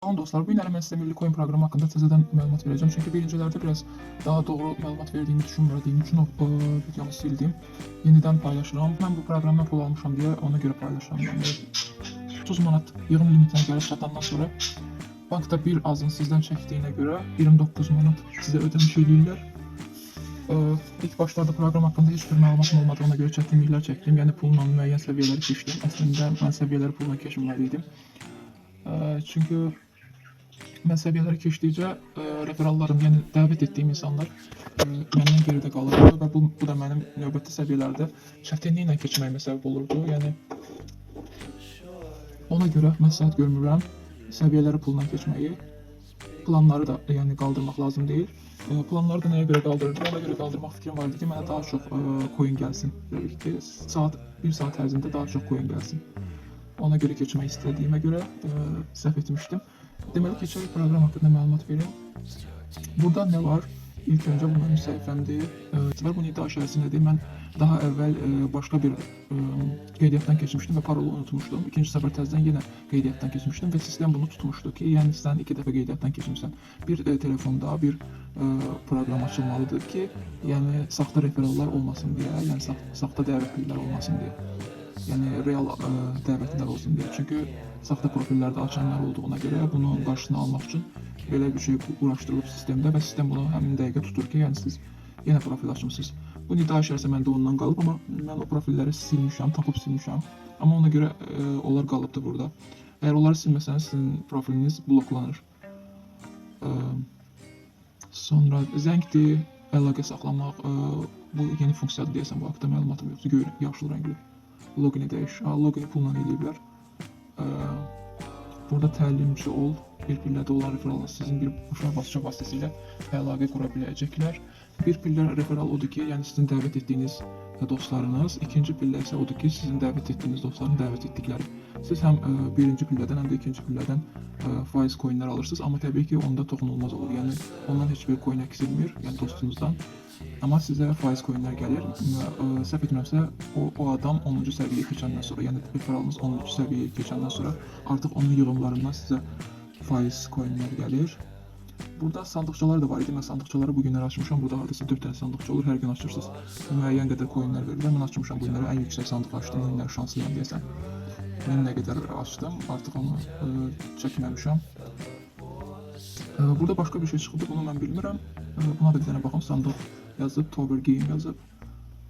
Tamam dostlar, bu mən sizə Milli Coin proqramı haqqında təzədən məlumat verəcəm. Çünki birincilərdə biraz daha doğru məlumat verdiyimi düşünmədiyim üçün o e, videomu sildim. Yenidən paylaşıram. Mən bu proqramdan pul almışam deyə ona görə paylaşıram. Yəni 30 manat yığım limitinə gəlib çatandan sonra bankda bir azın sizdən çəkdiyinə görə 29 manat sizə ödəniş eləyirlər. Ee, ilk başlarda proqram haqqında heç bir məlumatım olmadığına görə çətinliklər çəkdim. Yəni pulla müəyyən səviyyələri keçdim. Əslində mən səviyyələri pulla keçməliydim. Ee, çünki mən səviyyələri keçdikcə e, referallarım, yəni dəvət etdiyim insanlar e, məndən geridə qalırdı və bu, bu da mənim növbəti səviyyələrdə çətinliklə keçməyimə səbəb olurdu. Yəni ona görə məsləhət görmürəm səviyyələri pulla keçməyi. Planları da yəni qaldırmaq lazım deyil. E, planları da nəyə görə qaldırırdım? Ona görə qaldırmaq fikrim var idi ki, mənə daha çox e, coin gəlsin. Belə ki, saat 1 saat ərzində daha çox coin gəlsin. Ona görə keçmək istədiyimə görə e, səhv etmişdim. Deməli keçək proqram haqqında məlumat verim. Burada nə var? İlk öncə bu mənim səhifəmdir. Və bunun iddia içərisindədir. Mən daha əvvəl e, başqa bir e, qeydiyyatdan keçmişdim və parolu unutmuşdum. İkinci səfər təzədən yenə qeydiyyatdan keçmişdim və sistem bunu tutmuşdu ki, yəni sən iki dəfə qeydiyyatdan keçmisən. Bir e, telefonda bir e, proqram açılmalıdır ki, yəni saxta referallar olmasın deyə, yəni sax saxta dəvətlər olmasın deyə. Yəni real ə, dəvətlilər olsun deyə. Çünki saxta profillərdə açanlar olduğuna görə bunun qarşısını almaq üçün belə bir şey quraşdırılıb sistemdə və sistem bunu həmin dəqiqə tutur ki, yəni siz yenə profil açmısınız. Bu nida içərisində məndə ondan qalıb, amma mən o profilləri silmişəm, tapıb silmişəm. Amma ona görə ə, onlar qalıbdı burada. Əgər onları silməsəniz sizin profiliniz bloklanır. Ə, sonra zəngdir, əlaqə saxlamaq, ə, bu yeni funksiyadır deyəsən bu haqqda məlumatım yoxdur. Görün, yaşıl rəngli logini dəyiş. Ha, logini pulla eləyiblər. Burada təlimçi ol, bir pillədə olan referallar sizin bir uşaq vasitə vasitəsilə əlaqə qura biləcəklər. Bir pillə referal odur ki, yəni sizin dəvət etdiyiniz dostlarınız, ikinci pillə isə odur ki, sizin dəvət etdiyiniz dostların dəvət etdikləri. Siz həm ə, birinci pillədən, həm də ikinci pillədən ə, faiz coinlər alırsınız, amma təbii ki, onda toxunulmaz olur. Yəni ondan heç bir coin əksilmir, yəni dostunuzdan. Amma sizə faiz coinlər gəlir. Ə, səhv etmirəmsə, o, o adam 10-cu səviyyəyə keçəndən sonra, yəni referalınız 10-cu səviyyəyə keçəndən sonra artıq onun yığımlarından sizə faiz coinlər gəlir. Burada sandıqçalar da var idi. Mən sandıqçaları bu günlər açmışam. Burada hardasa 4 dənə sandıqça olur. Hər gün açırsınız. Müəyyən qədər coinlər verirlər. Mən açmışam bu günləri. Ən yüksək sandıq açdım. Bu günlər şanslıyam deyəsən. Mən nə qədər açdım, artıq onu ə, çəkməmişəm. Ə, burada başqa bir şey çıxdı, bunu mən bilmirəm. Ə, buna da bir dənə baxım, sandıq yazıb, Tower Game yazıb.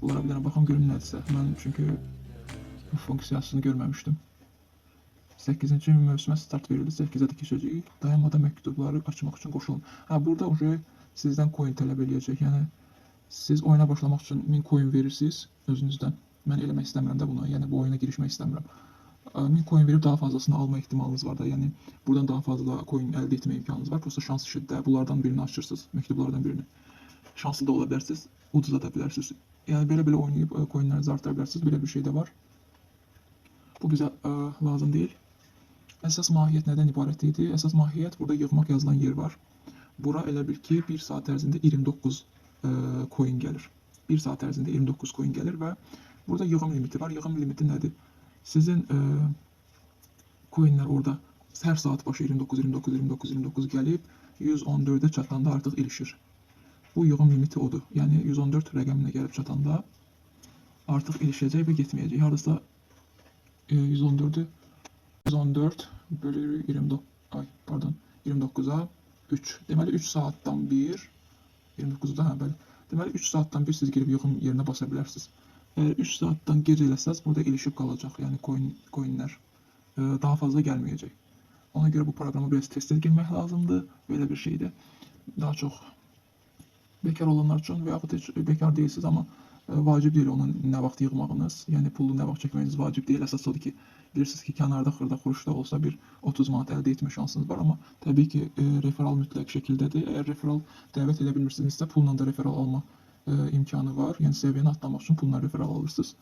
Bunlara bir dənə baxım görüm nədirsə. Mən çünki bu funksiyasını görməmişdim. 8-ci mövsümə start verildi. 8-ə də keçəcəyik. Dayanmadan məktubları açmaq üçün qoşulun. Ha, burada uje sizdən coin tələb eləyəcək. Yəni siz oyuna başlamaq üçün 1000 coin verirsiniz özünüzdən. Mən eləmək istəmirəm də bunu. Yəni bu oyuna girişmək istəmirəm. Ə, 1000 coin verib daha fazlasını alma ehtimalınız var da. Yəni buradan daha fazla coin əldə etmə imkanınız var. Prosta şans işidir. Bunlardan birini açırsınız, məktublardan birini. Şanslı da ola bilərsiniz, ucuza da bilərsiniz. Yəni belə-belə oynayıb coinlərinizi artıra bilərsiniz. Belə bir şey də var. Bu bizə ə, lazım deyil. Əsas mahiyyət nədən ibarət idi? Əsas mahiyyət burada yığmaq yazılan yer var. Bura elə bil ki 1 saat ərzində 29 ə, coin gəlir. 1 saat ərzində 29 coin gəlir və burada yığım limiti var. Yığım limiti nədir? Sizin ə, coinlər orada hər saat başı 29 29 29 29 gəlib 114-ə çatanda artıq ilişir. Bu yığım limiti odur. Yəni 114 rəqəminə gəlib çatanda artıq ilişəcək və getməyəcək. Hardasa e, 114-ü 114 bölü 29 ay pardon 29-a 3. Deməli 3 saatdan 1 29-da hə bəli. Deməli 3 saatdan bir siz girib yığım yerinə basa bilərsiniz. Əgər 3 saatdan gec burada ilişib qalacaq. Yəni coin coinlər daha fazla gəlməyəcək. Ona görə bu proqrama biraz tez-tez girmək lazımdır. Belə bir şeydir. Daha çox bekar olanlar üçün və yaxud heç bekar deyilsiniz amma vacib deyil onun nə vaxt yığmağınız, yəni pulu nə vaxt çəkməyiniz vacib deyil. Əsas odur ki, bilirsiniz ki, kənarda xırda xuruşda olsa bir 30 manat əldə etmə şansınız var, amma təbii ki, e, referal mütləq şəkildədir. Əgər referal dəvət edə bilmirsinizsə, pulla da referal alma e, imkanı var. Yəni səviyyəni atlamaq üçün pulla referal alırsınız.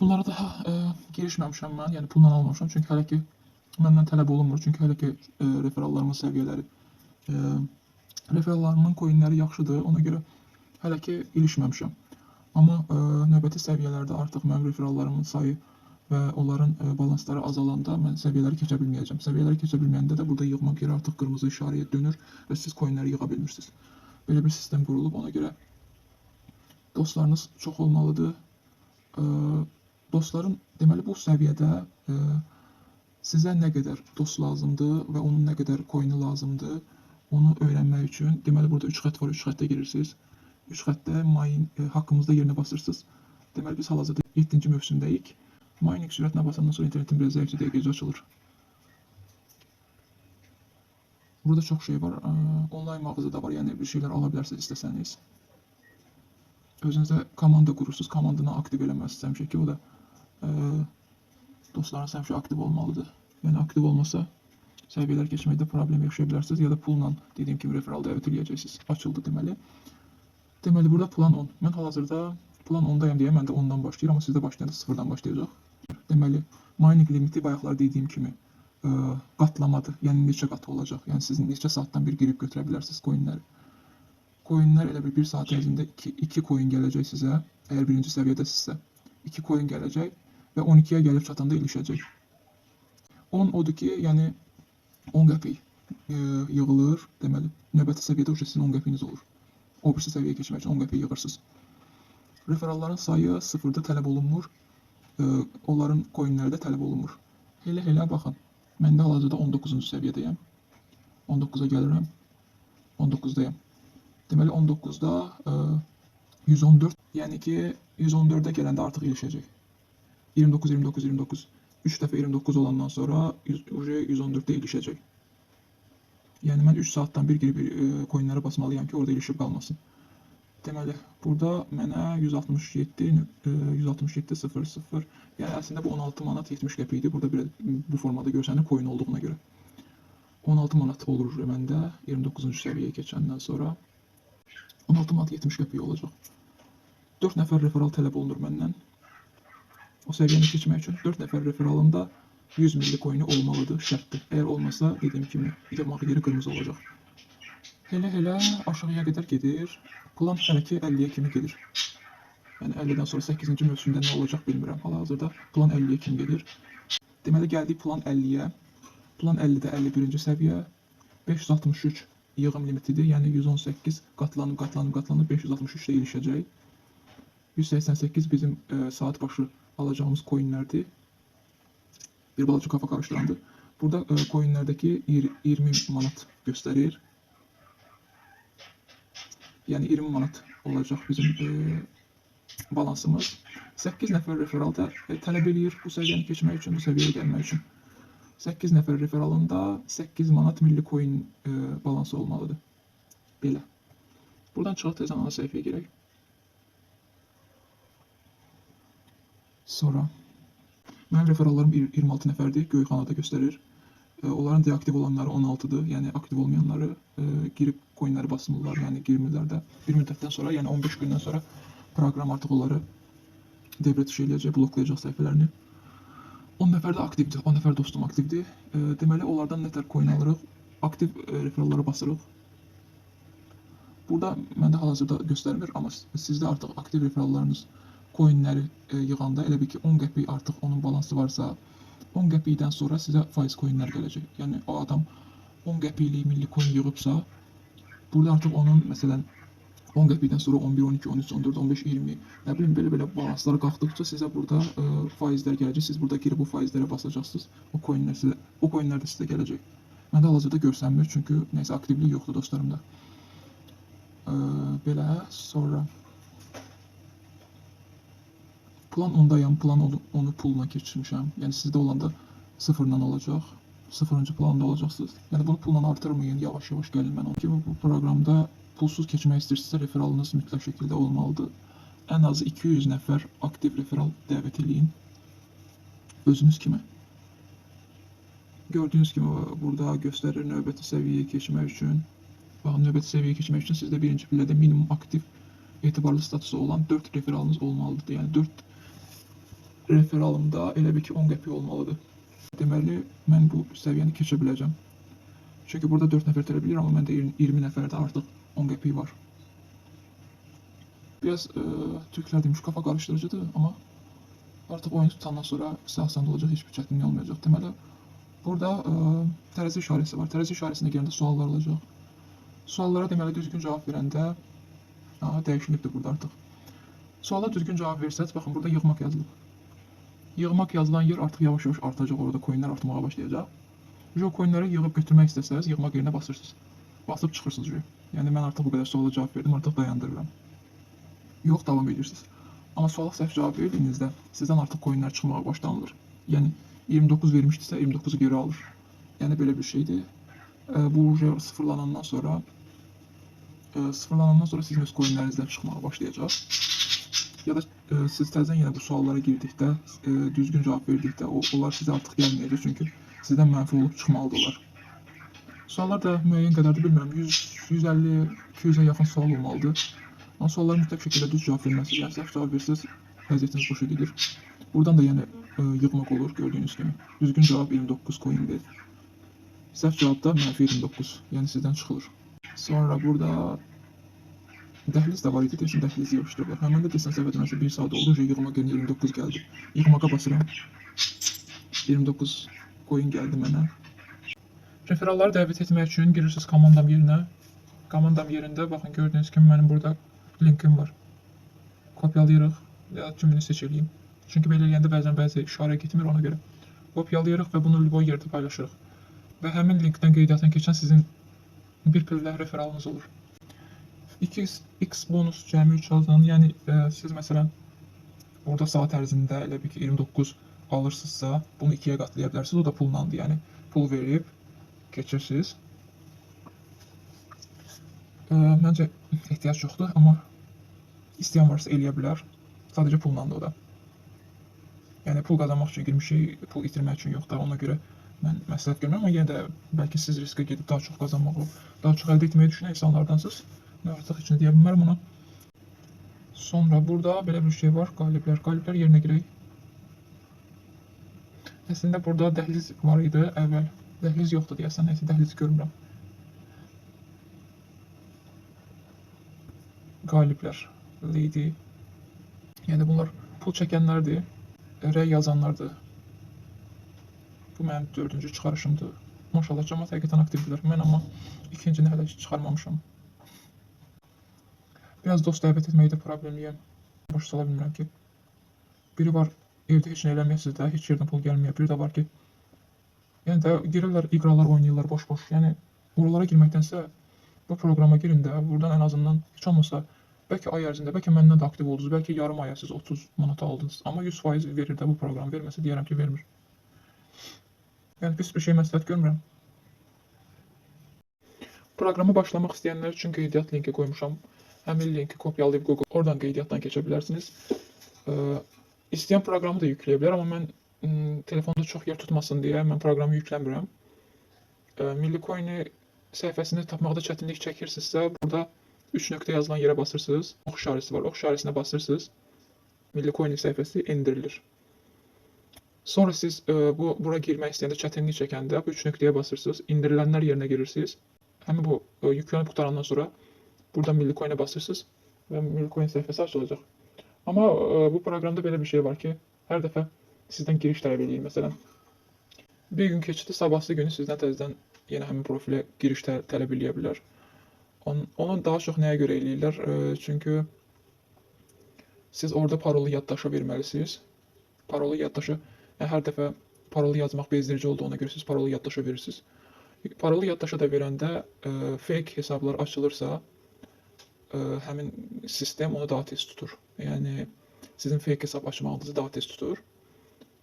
Bunlara da e, girişməmişəm mən, yəni pulla almamışam, çünki hələ ki məndən tələb olunmur, çünki hələ ki e, referallarımın səviyyələri e, referallarımın coinləri yaxşıdır, ona görə hələ ki ilişməmişəm. Amma ə, növbəti səviyyələrdə artıq mənim referallarımın sayı və onların e, balansları azalanda mən səviyyələri keçə bilməyəcəm. Səviyyələri keçə bilməyəndə də burada yığmaq yeri artıq qırmızı işarəyə dönür və siz coinləri yığa bilmirsiniz. Belə bir sistem qurulub ona görə dostlarınız çox olmalıdır. Ee, dostların deməli bu səviyyədə e, sizə nə qədər dost lazımdır və onun nə qədər coini lazımdır, onu öyrənmək üçün deməli burada 3 xətt var, 3 xəttə girirsiniz. 3 xəttə mine e, haqqımızda yerinə basırsınız. Deməli biz hal-hazırda 7-ci mövsümdəyik. Mining sürətinə basandan sonra internetin biraz zəifcə dəqiqəcə açılır. Burada çox şey var. Ee, Onlayn mağaza da var. Yəni bir şeylər ala bilərsiniz istəsəniz. Komanda qurursunuz. Komandanı aktiv eləməlisiniz həmişə ki, o da e, dostlarınız həmişə aktiv olmalıdır. Yəni aktiv olmasa səviyyələr keçməkdə problem yaşaya bilərsiniz ya da pulla dediyim kimi referal dəvət eləyəcəksiniz. Açıldı deməli. Deməli burada plan 10. Mən hal-hazırda plan 10-dayam deyə mən də 10-dan başlayıram, amma sizdə başlayanda 0-dan başlayacaq. Deməli, mining limiti bayaqlar dediyim kimi ə, qatlamadır. Yəni neçə qat olacaq. Yəni siz neçə saatdan bir girib götürə bilərsiniz coinləri. Coinlər elə bir 1 saat ərzində 2 2 coin gələcək sizə. Əgər birinci səviyyədəsinizsə, 2 coin gələcək və 12-yə gəlib çatanda ilişəcək. 10 odur ki, yəni 10 qəpik ə, yığılır, deməli, növbəti səviyyədə o sizin 10 qəpiyiniz olur. O birisi səviyyəyə keçmək üçün 10 qəpik yığırsınız. Referalların sayı sıfırda tələb olunmur. Ə, onların coinləri də tələb olunmur. Elə elə baxın. Məndə hal-hazırda 19-cu səviyyədəyəm. 19-a gəlirəm. 19-dayam. Deməli 19-da ə, 114, yəni ki 114-ə gələndə artıq ilişəcək. 29 29 29 3 dəfə 29 olandan sonra 100 uje 114-də ilişəcək. Yəni mən 3 saatdan bir girib ə, coinlərə basmalıyam ki, orada ilişib qalmasın. Deməli, burada mənə 167 ə, 167 0 0. Yəni əslində bu 16 manat 70 qəpik. Burada bir bu formada görsənir coin olduğuna görə. 16 manat olur məndə 29-cu səviyyəyə keçəndən sonra. 16 manat 70 qəpik olacaq. 4 nəfər referal tələb olunur məndən. O səviyyəni keçmək üçün 4 nəfər referalında 100 milli coini olmalıdır, şərtdir. Əgər olmasa, dediyim kimi, yığmaq yeri qırmızı olacaq. Elə-elə aşağıya qədər gedir. Plan hələ ki 50-yə kimi gedir. Yəni 50-dən sonra 8-ci mövsümdə nə olacaq bilmirəm. Hal-hazırda plan 50-yə kimi gedir. Deməli gəldik plan 50-yə. Plan 50-də 51-ci səviyyə 563 yığım limitidir. Yəni 118 qatlanıb, qatlanıb, qatlanıb 563-də ilişəcək. 188 bizim e, saat başı alacağımız coinlərdir. Bir balaca kafa karışdırandı. Burada e, coinlərdəki yir- 20 manat göstərir. Yəni 20 manat olacaq bizim e, balansımız. 8 nəfər referal da e, tələb eləyir bu səviyyəni keçmək üçün, bu səviyyəyə gəlmək üçün. 8 nəfər referalında 8 manat milli coin e, balansı olmalıdır. Belə. Buradan çıxaq tezən ana səhifəyə girək. Sonra mənim referallarım yir- 26 nəfərdir, Göyxanada göstərir. E, Onların deaktiv olanları 16-dır. Yəni aktiv olmayanları e, girib coinləri basmırlar, yəni girmirlər də. Bir müddətdən sonra, yəni 15 gündən sonra proqram artıq onları devre dışı eləyəcək, bloklayacaq səhifələrini. 10 nəfər də aktivdir. 10 nəfər dostum aktivdir. E, deməli onlardan nətər coin alırıq? Aktiv e, referallara basırıq. Burada məndə hal-hazırda göstərmir, amma sizdə artıq aktiv referallarınız coinləri e, yığanda elə bil ki 10 qəpik artıq onun balansı varsa 10 qəpikdən sonra sizə faiz coinlər gələcək. Yəni o adam 10 qəpiklik milli coin yığıbsa burada artıq onun məsələn 10 qəpikdən sonra 11, 12, 13, 14, 15, 20 nə bilim belə-belə balanslar qalxdıqca sizə burada ə, faizlər gələcək. Siz burada girib bu faizlərə basacaqsınız. O coinlər sizə o coinlər də sizə gələcək. Məndə hal-hazırda görsənmir çünki nəsə aktivlik yoxdur dostlarımda. Ə, belə sonra Plan ondayam, plan onu, onu pulla keçirmişəm. Yəni sizdə olanda sıfırla olacaq. Sıfırıncı planda olacaqsınız. Yəni bunu pulla artırmayın, yavaş-yavaş gəlin mən onu kimi bu proqramda pulsuz keçmək istəyirsinizsə referalınız mütləq şəkildə olmalıdır. Ən azı 200 nəfər aktiv referal dəvət eləyin. Özünüz kimi. Gördüyünüz kimi burada göstərir növbəti səviyyəyə keçmək üçün. Baxın, növbəti səviyyəyə keçmək üçün sizdə birinci pillədə minimum aktiv etibarlı statusu olan 4 referalınız olmalıdır. Yəni 4 referalımda elə bir ki 10 qəpik olmalıdır. Deməli, mən bu səviyyəni keçə biləcəm. Çünki burada 4 nəfər tələb edir, amma məndə 20 20 nəfərdə artıq 10 qəpik var. Biraz e, türklər demiş kafa qarışdırıcıdır, amma Artıq oyunu tutandan sonra asan olacaq, heç bir çətinlik olmayacaq. Deməli, burada ə, tərəzi işarəsi var. Tərəzi işarəsinə gələndə suallar olacaq. Suallara deməli düzgün cavab verəndə aha burada artıq. Suala düzgün cavab versəz, baxın burada yığmaq yazılıb. Yığmaq yazılan yer artıq yavaş-yavaş artacaq, orada coinlər artmağa başlayacaq. Jo coinləri yığıb götürmək istəsəz, yığmaq yerinə basırsınız. Basıb çıxırsınız jo. Yəni mən artıq bu qədər suala cavab verdim, artıq dayandırıram. Yox, davam edirsiniz. Amma suala səhv cavab verdiyinizdə sizdən artıq coinlər çıxmağa başlanılır. Yəni 29 vermişdisə 29-u geri alır. Yəni belə bir şeydir. Bu sıfırlanandan sonra sıfırlanandan sonra sizin öz coinlərinizdən çıxmağa başlayacaq. Ya da ə, siz təzədən yenə bu suallara girdikdə, ə, düzgün cavab verdikdə o, onlar sizə artıq gəlməyəcək çünki sizdən mənfi olub çıxmalıdırlar. Suallar da müəyyən qədərdir, bilmirəm, 100, 150, 200-ə yaxın sual olmalıdır. Amma suallara mütləq şəkildə düz cavab verməsiniz. Yəni səhv cavab versəz, vəziyyətiniz boşa gedir. Buradan da yəni ə, yığmaq olur gördüyünüz kimi. Düzgün cavab 29 coindir. Səhv cavab da mənfi 29. Yəni sizdən çıxılır. Sonra burada dəhliz də var idi, desin dəhlizi yığışdırılır. Həmin də desən səhv etməsə 1 saat oldu, uje yığmaq yerinə 29 gəldi. Yığmağa basıram. 29 coin gəldi mənə. Referalları dəvət etmək üçün girirsiniz komandam yerinə. Komandam yerində baxın gördüyünüz kimi mənim burada linkim var. Kopyalayırıq ya tümünü seçiliyim. Çünki belə eləyəndə bəzən bəzi işarə getmir ona görə. Kopyalayırıq və bunu liboy yerdə paylaşırıq. Və həmin linkdən qeydiyyatdan keçən sizin bir pillə referalınız olur. 2x x bonus cəmi 3 alacağını, yəni e, siz məsələn orada saat ərzində elə bir ki 29 alırsınızsa, bunu 2-yə qatlaya bilərsiniz. O da pullandır. Yəni pul verib keçirsiniz. Ə, məncə ehtiyac yoxdur, amma istəyən varsa eləyə bilər. Sadəcə pullandır o da. Yəni pul qazanmaq üçün girmişik, pul itirmək üçün yox da. Ona görə mən məsləhət görmürəm, amma yenə də bəlkə siz riskə gedib daha çox qazanmağı, daha çox əldə etməyi düşünən insanlardansınız. Heç nə deyə bilmərəm ona. Sonra burada belə bir şey var, qaliblər. Qaliblər yerinə girək. Əslində burada dəhliz var idi əvvəl. Dəhliz yoxdur deyəsən, nəsə dəhliz görmürəm. Qaliblər, lady. Yəni bunlar pul çəkənlərdir, rəy yazanlardır. Bu mənim dördüncü çıxarışımdır. Maşallah cəmaət həqiqətən aktivdirlər. Mən amma ikincini hələ çıxarmamışam. Biraz dost dəvət etməkdə problemliyəm. Başa sala bilmirəm ki. Biri var evdə heç nə eləməyəsiz də, heç yerdən pul gəlməyib. Biri də var ki, yəni də girirlər, iqralar oynayırlar boş-boş. Yəni oralara girməkdənsə bu proqrama girin də, buradan ən azından heç olmasa bəlkə ay ərzində, bəlkə məndən də aktiv oldunuz, bəlkə yarım aya siz 30 manat aldınız. Amma 100% verir də bu proqram. Verməsə deyərəm ki, vermir. Yəni pis bir şey məsləhət görmürəm. Proqrama başlamaq istəyənlər üçün qeydiyyat linki qoymuşam. Həmin linki kopyalayıb Google oradan qeydiyyatdan keçə bilərsiniz. Ə, istəyən proqramı da yükləyə amma mən m, telefonda çox yer tutmasın deyə mən proqramı yükləmirəm. Ə, Milli Coin səhifəsini tapmaqda çətinlik çəkirsinizsə, burada 3 nöqtə yazılan yerə basırsınız. Ox işarəsi var. Ox işarəsinə basırsınız. Milli Coin səhifəsi endirilir. Sonra siz ə, bu bura girmək istəyəndə çətinlik çəkəndə bu 3 nöqtəyə basırsınız. İndirilənlər yerinə girirsiniz. Həmin bu ə, yüklənib qutarandan sonra burada Milli Coin-ə basırsınız və Milli Coin səhifəsi açılacaq. Amma ə, bu proqramda belə bir şey var ki, hər dəfə sizdən giriş tələb eləyir. Məsələn, bir gün keçdi, sabahsı günü sizdən təzədən yenə həmin profilə giriş tə tələb. Onu, daha çox nəyə görə eləyirlər? Ə, çünki siz orada parolu yaddaşa verməlisiniz. Parolu yaddaşa yəni hər dəfə parolu yazmaq bezdirici olduğuna görə siz parolu yaddaşa verirsiniz. Parolu yaddaşa da verəndə ə, fake hesablar açılırsa, həmin sistem onu daha tez tutur. Yəni sizin fake hesab açmağınızı daha tez tutur.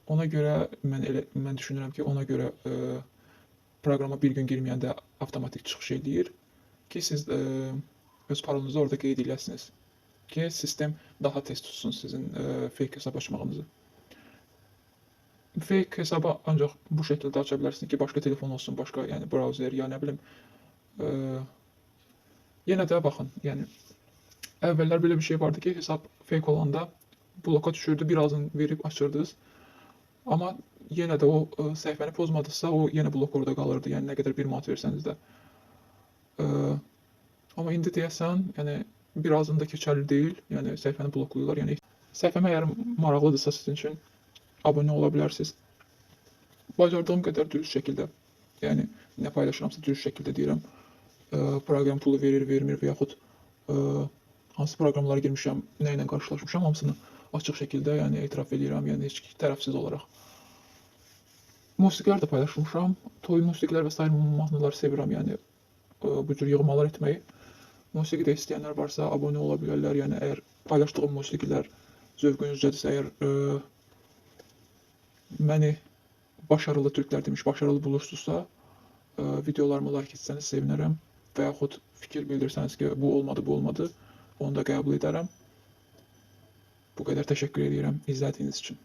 Ona görə mən elə mən düşünürəm ki, ona görə ə, proqrama bir gün girməyəndə avtomatik çıxış eləyir ki, siz ə, öz parolunuzu orada qeyd edəsiniz ki, sistem daha tez tutsun sizin ə, fake hesab açmağınızı. Fake hesabı ancaq bu şəkildə aça bilərsiniz ki, başqa telefon olsun, başqa, yəni brauzer, ya nə bilim. Ə, yenə də baxın, yəni əvvəllər belə bir şey vardı ki, hesab fake olanda bloka düşürdü, birazını verib açırdınız. Amma yenə də o ə, səhifəni pozmadısa, o yenə blok orada qalırdı. Yəni nə qədər 1 manat versəniz də. Ə, amma indi deyəsən, yəni birazını da keçərli deyil. Yəni səhifəni bloklayırlar. Yəni Səhifəm əgər maraqlıdırsa sizin üçün abunə ola bilərsiniz. Bacardığım qədər dürüst şəkildə, yəni nə paylaşıramsa dürüst şəkildə deyirəm. Ə, proqram pulu verir, vermir və yaxud ə, hansı proqramlara girmişəm, nə ilə qarşılaşmışam, hamısını açıq şəkildə, yəni etiraf edirəm, yəni heç tərəfsiz olaraq. Musiqilər də paylaşmışam. Toy musiqilər və sair mahnılar sevirəm, yəni ə, bu cür yığmalar etməyi. Musiqi də istəyənlər varsa abunə ola bilərlər. Yəni əgər paylaşdığım musiqilər zövqünüzdədirsə, əgər ə, məni başarılı türklər demiş, başarılı bulursunuzsa, videolarımı like etsəniz sevinərəm və yaxud fikir bildirsəniz ki, bu olmadı, bu olmadı, onu da qəbul edərəm. Bu qədər təşəkkür edirəm izlədiyiniz üçün.